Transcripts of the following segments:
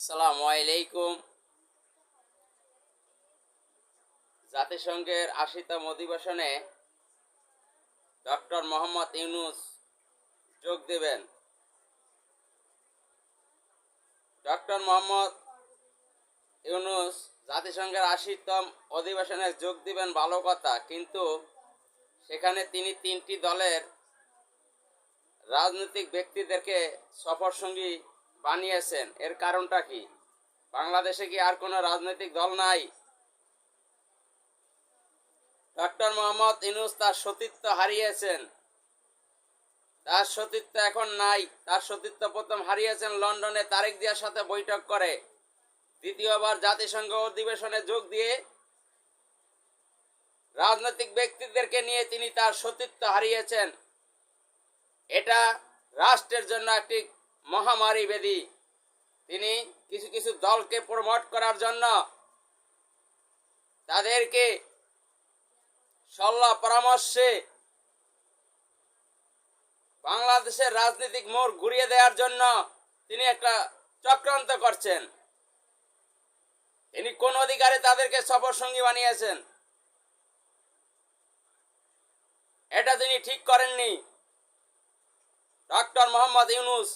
আসসালামু আলাইকুম। জাতিসংঘের আশিতম অধিবেশনে ডক্টর মোহাম্মদ ইউনুস যোগ দেবেন। ডক্টর মোহাম্মদ ইউনুস জাতিসংঘের আশিতম অধিবেশনে যোগ দিবেন ভালো কথা, কিন্তু সেখানে তিনি তিনটি দলের রাজনৈতিক ব্যক্তিদেরকে সফর সঙ্গী বানিয়েছেন। এর কারণটা কি? বাংলাদেশে কি আর কোনো রাজনৈতিক দল নাই? ডক্টর মোহাম্মদ ইনুস তার সতীত্ব হারিয়েছেন। তার সতীত্ব এখন নাই। তার সতীত্ব প্রথম হারিয়েছেন লন্ডনে তারেক জিয়ার সাথে বৈঠক করে। দ্বিতীয়বার জাতিসংঘ অধিবেশনে যোগ দিয়ে রাজনৈতিক ব্যক্তিদেরকে নিয়ে তিনি তার সতীত্ব হারিয়েছেন। এটা রাষ্ট্রের জন্য একটি মহামারী ব্যাধি তিনি কিছু কিছু দলকে প্রমোট করার জন্য তাদেরকে সল্লা পরামর্শে বাংলাদেশের রাজনৈতিক মোড় ঘুরিয়ে দেওয়ার জন্য তিনি একটা চক্রান্ত করছেন। তিনি কোন অধিকারে তাদেরকে সফর সঙ্গী বানিয়েছেন? এটা তিনি ঠিক করেননি। ডক্টর মোহাম্মদ ইউনুস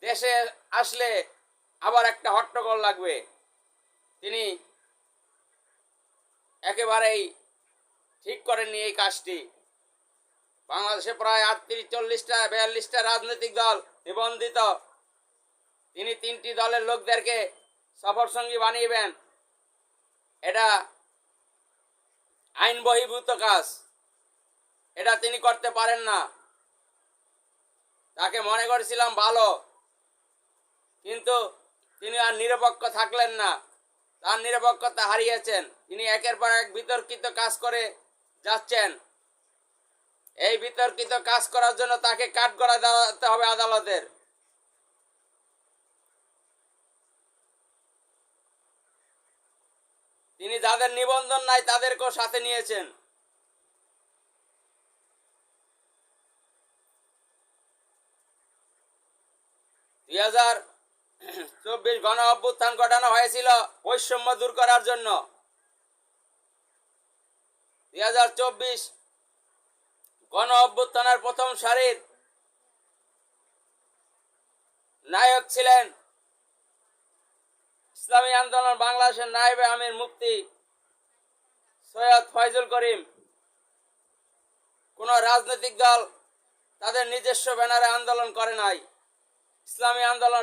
দেশে আসলে আবার একটা হট্টগোল লাগবে। তিনি একেবারেই ঠিক করেননি এই কাজটি। বাংলাদেশে প্রায় আটত্রিশ, চল্লিশটা, বিয়াল্লিশটা রাজনৈতিক দল নিবন্ধিত। তিনি তিনটি দলের লোকদেরকে সফর সঙ্গী বানিয়েবেন। এটা আইন বহির্ভূত কাজ। এটা তিনি করতে পারেন না। তাকে মনে করেছিলাম ভালো। কিন্তু তিনি আর নিরপেক্ষ থাকলেন না। তার নিরপেক্ষতা হারিয়েছেন। তিনি একের পর এক বিতর্কিত কাজ করে যাচ্ছেন। এই বিতর্কিত কাজ করার জন্য তাকে কাঠ করা দাঁড়াতে হবে আদালতের। তিনি যাদের নিবন্ধন নাই, তাদেরকেও সাথে নিয়েছেন। দুই হাজার চব্বিশ গণ অভ্যুত্থান ঘটানো হয়েছিল বৈষম্য দূর করার জন্য। দুই হাজার চব্বিশ গণ অভ্যুত্থানের প্রথম সারির নায়ক ছিলেন ইসলামী আন্দোলন বাংলাদেশের নায়েবে আমির মুক্তি সৈয়দ ফয়জুল করিম। কোন রাজনৈতিক দল তাদের নিজস্ব ব্যানারে আন্দোলন করে নাই। ইসলামী আন্দোলন